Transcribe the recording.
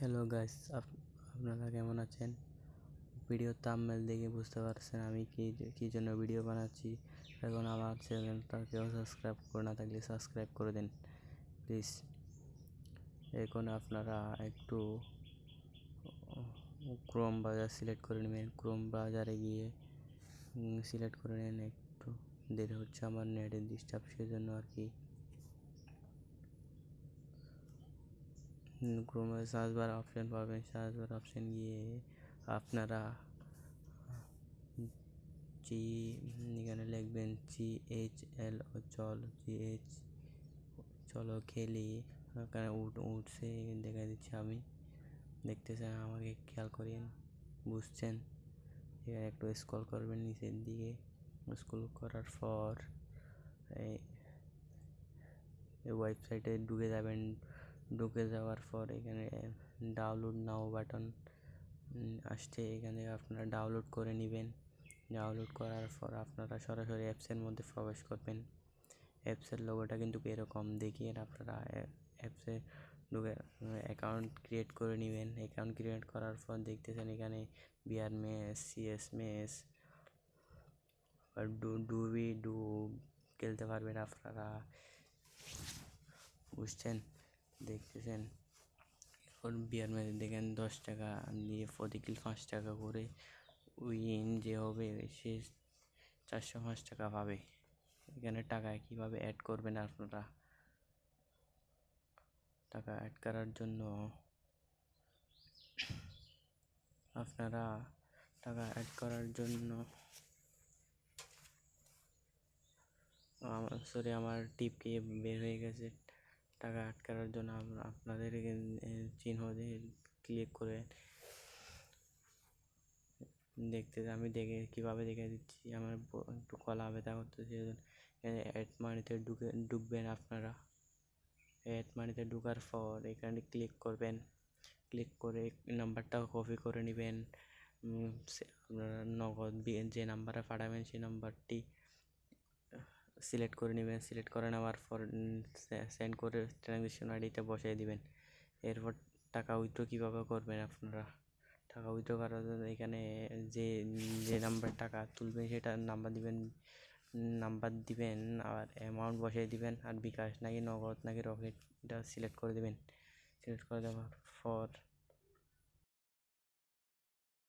Hello guys আপনারা কেমন আছেন? ভিডিও থাম্বনেল দেখে বুঝতে পারছেন আমি কি, কী জন্য ভিডিও বানাচ্ছি। এখন আমার চ্যানেলটা কেউ সাবস্ক্রাইব করে না থাকলে সাবস্ক্রাইব করে দেন প্লিজ এখন আপনারা একটু ক্রোম বাজার সিলেক্ট করে নেবেন। ক্রোম বাজারে গিয়ে সিলেক্ট করে নেন। একটু দেরি হচ্ছে আমার নেটের ডিস্টার্ব সেজন্য আর কি। ক্রোমে সার্চ বার অপশন পাবেন সার্চ বার অপশন গিয়ে আপনারা জি এখানে লিখবেন জি এইচ এল ও চল জি এইচ চলো খেলি ওখানে উঠ উঠছে দেখা দিচ্ছি আমি দেখতেছেন আমাকে খেয়াল করেন বুঝছেন এখানে একটু স্ক্রল করবেন নিচের দিকে স্ক্রল করার পর এই ওয়েবসাইটে ঢুকে যাবেন ঢুকে যাওয়ার পর এখানে ডাউনলোড নাও বাটন আসছে। এখানে আপনারা ডাউনলোড করে নেবেন। ডাউনলোড করার পর আপনারা সরাসরি অ্যাপসের মধ্যে প্রবেশ করবেন। অ্যাপসের লোগোটা কিন্তু এরকম। দেখিয়ে আপনারা অ্যাপসে ঢুকে অ্যাকাউন্ট ক্রিয়েট করে নেবেন। অ্যাকাউন্ট ক্রিয়েট করার পর দেখতেছেন এখানে বিআর মেস, সিএস মেস, ডু, ডুবি ডু খেলতে পারবেন আপনারা। বুঝছেন? দেখতেছেন। এখন বিয়ার ম্যাচ দেখেন দশ টাকা দিয়ে প্রতি কিল পাঁচ টাকা করে উইন যে হবে সে চারশো পাঁচ টাকা পাবে। এখানে টাকা কীভাবে অ্যাড করবেন আপনারা? টাকা অ্যাড করার জন্য আপনারা টাকা অ্যাড করার জন্য সরি আমার টিপকে বের হয়ে গেছে। টাকা আটকানোর জন্য আপনাদের চিহ্ন ক্লিক করে দেখতে আমি দেখে, কীভাবে দেখে দিচ্ছি, আমার একটু কলা ব্যথা করতেছে অ্যাড মানিতে ঢুকে, ঢুকবেন আপনারা। অ্যাড মানিতে ঢুকার পর এখানে ক্লিক করবেন। ক্লিক করে নাম্বারটা কপি করে নেবেন। আপনারা নগদ যে নাম্বারে পাঠাবেন, সেই নাম্বারটি সিলেক্ট করে নেবেন, সিলেক্ট করে নেওয়ার পর সেন্ড করে ট্রানজ্যাকশন আইডিতে বসিয়ে দিবেন। এরপর টাকা উইথড্র কীভাবে করবেন আপনারা? টাকা উইথড্র করার জন্য এখানে যে যে নাম্বার টাকা তুলবেন সেটা নাম্বার দিবেন নাম্বার দিবেন, আর অ্যামাউন্ট বসিয়ে দিবেন, আর বিকাশ নাকি নগদ নাকি রকেট, এটা সিলেক্ট করে দেবেন। সিলেক্ট করে দেওয়ার পর